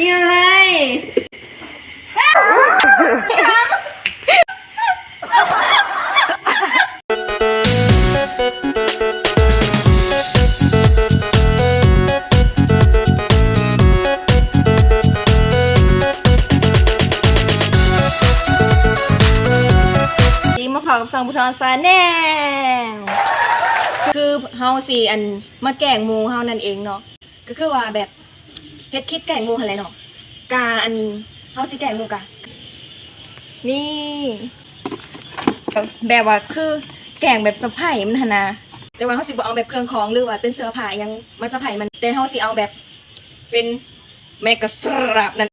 กินอะไรจีมาพอกับซองบุทรซาแนลคือเฮาสิอันมาแกล้งหมูเฮานั่นเองเนาะก็คือว่าแบบ เฮ็ดคลิปแกล้งหมูหั่นแหละเนาะกาอันเฮาสิแกล้งหมูกะนี่แบบแบบว่าคือแกล้งแบบสะไพร่มันหั่นนะแต่ว่าเฮาสิบ่เอาแบบเครื่องของหรือว่าเป็นเสื้อผ้าหยังมาสะไพร่มันแต่เฮาสิเอาแบบเป็นแมกกะสรับนั่น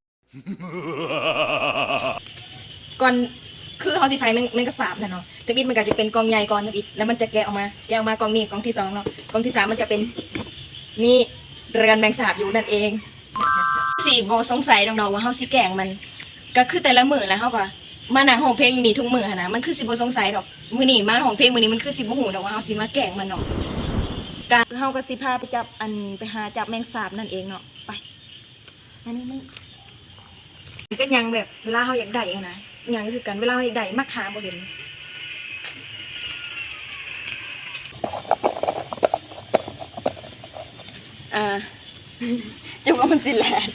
ก่อนคือเขาสิใช้แมงแมงกะสาบนะเนาะแต่บิดมันก็จะเป็นกองใหญ่ก่อนนะบิดแล้วมันจะแกะออกมา แกะออกมากองนี้กองที่สองเนาะกองที่สามมันจะเป็นนี่เรือนแมงสาบอยู่นั่นเอง สี่โบสงสัยน้องๆว่าเขาสิแกล้งมัน ก็คือแต่ละมือแล้วเขาก็มานั่งห้องเพลงอยู่นี่ทุกมือหันนะมันคือสิบ่สงสัยดอกมือนี่มาห้องเพลงมือนี้มันคือสิบ่หูดอกว่าเขาสิมาแกล้งมันเนาะการเขาก็สิพาไปจับอันไปหาจับแมงสาบนั่นเองเนาะไปอันนี้มันก็ยังแบบเวลาเขาอยากได้อะนะยังคือกันเวลาเขาอยากได้มักหาบ่เห็นอ่าจะว่ามันสิแลน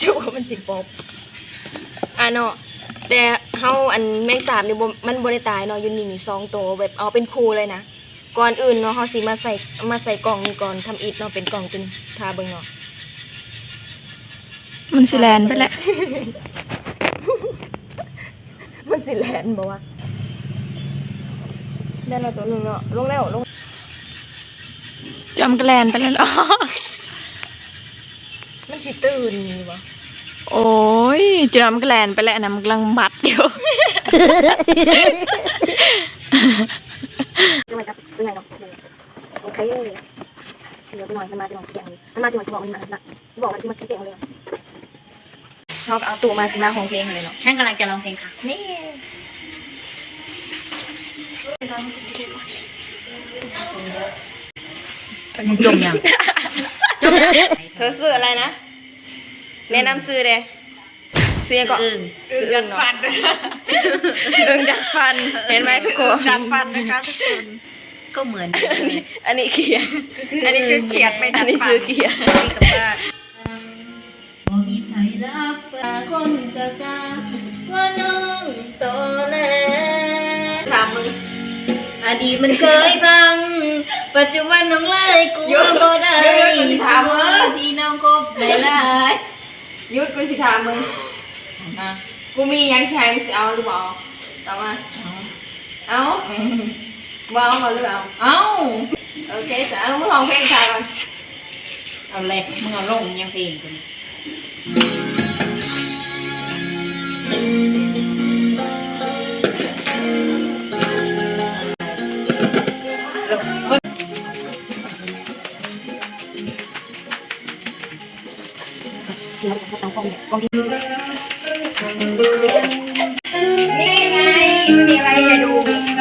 จะว่ามันสิปอบอ่าเนาะแต่เฮาอันแมงสาบนี่บ่มันบ่ได้ตายเนาะอยู่นี่นี่สองตัวแบบเอาเป็นคู่เลยนะก่อนอื่นเนาะเฮาสิมาใส่มาใส่กล่องนี่ก่อนทำอิฐเนาะเป็นกล่องเป็นทาเบิ่งเนาะมันสิแลนไปแหละ มันสิแลนบอกว่าได้แล้วตัวหนึ่งเนาะลงแล้วลงจำกระแลนไปแล้วเหรอ มันสิตื่นนี่วะโอ้ยจำกระแลนไปแล้วนะมันกำลังมัดอยู่จะมาจับเป็นไงเนาะโอเคเดี๋ยวไปหน่อยมันมาจะหน่อยเสียงมันมาจะหน่อยจะบอกมันมาละจะบอกมันที่มันเสียงเลยเขาก็เอาตัวมาสิมาของเพลงเลยเนาะฉันกำลังจะร้องเพลงค่ะ นี่จมยัง เธอซื้ออะไรนะแนะนำซื้อเลยซื้อก่อนอึ้งซื้อเรื่องเนาะเรื่องดัดฟันเห็นไหมทุกคนดัดฟันนะคะทุกคนก็เหมือนอันนี้เขียนอันนี้คือเขียนไปดัอัดนนี้ฟันซื้อเขียนกับว่าบ่มีใครรับฝากคนจะกาว่าน้องโตแล้วถามมึงอดีตมันเคยพัง ปัจจุบันน้องเลยกูหยุดบ่ได้หยุดหยุดหยุดถามเว้ย ที่น้องคบหลายยุดกูสิถามมึงๆมากูมียังใช้มึงสิเอาหรือเปล่าตอบมาเอาบ่เอาบ่หรือเอาเอ้าโอเคจ้ะเอามึงของเพลงชายก่อนเอาเลยมึงเอาลงยังเพลงกัน เราจะตั้งกล้องเนี่ไงไม่มีอะไรอย่าดู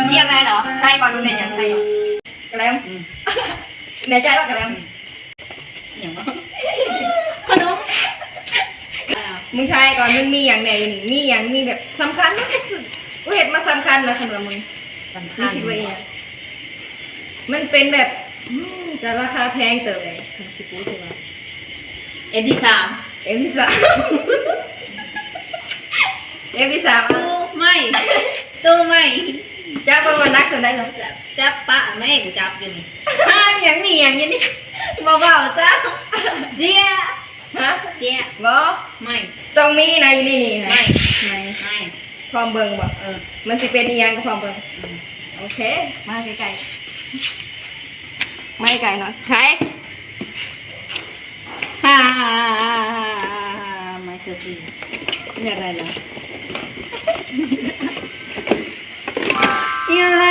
มีอะไรเหรอใช่ก่อนดูเนี่ยอย่างไรกระแลมในใจเรากระแลมอย่างว่าขนมมึงทายก่อนมึงมีอย่างไหนมีอย่างมีแบบสำคัญมากที่สุดกูเห็นมาสำคัญนะสำหรับมึงสำมึคังญคิดว่าองมันเป็นแบบจะราคาแพงเติบเลยสิบปูใช่ไหมเอ็มที่สาม เอ็มที่สามเอ็มที่สามตู้ไม่ตู้ไม่จ้าประมาณนักสุดได้หรอจับปะแม่กูจับอยู่นี่ห้ามอย่างนี้อย่างนี้นี่เบาๆจ้าเจี๊ยฮะเจี๊ยบอไม่ตรงนี้นะอยู่นี่นี่นะไม่ไหนไม่ความเบิ่งบ่เออมันสิเป็นอีหยังกับความเบิ่งอืมโอเค มาไกลๆไม่ไกลเนาะใช่ฮ่าไม่เชื่อพี่ อยากได้เหรออีอะไร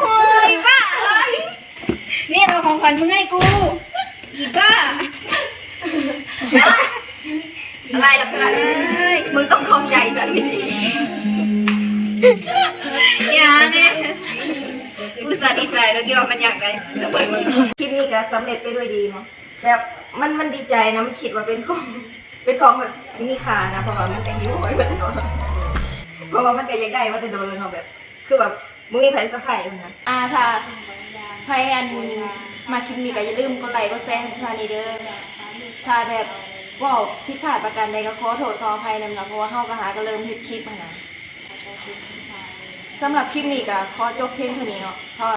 โอ้ยบ้านี่เราของขวัญมึงให้กู อีบ้า อะไรล่ะเพื่อนมึงต้องเข้าใจฉันดิ ดีใจแล้วคิดว่ามันอยากได้คลิปนี้ก็สำเร็จไปด้วยดีเนาะแบบมันมันดีใจนะมันคิดว่าเป็นของเป็นของแบบมีค่านะเพราะว่ามันก็หิวโหยมาจะโดนเพราะว่ามันก็อยากได้มาจะโดนเลยเนาะแบบ คือแบบมึงมีแผนสะพายมันนะอ่าถ้าใครอันมาคลิปนี้ก็อย่าลืมกดไลค์กดแชร์ให้ทางนี้เด้อถ้าแบบเว่าผิดพลาดประการใดก็ขอโทษขออภัยนำนะเพราะว่าเฮาก็หาก็เริ่มเฮ็ดคลิปอะนะสำหรับคลิปนี้ก็ขอจบเพียงเท่านี้เนาะ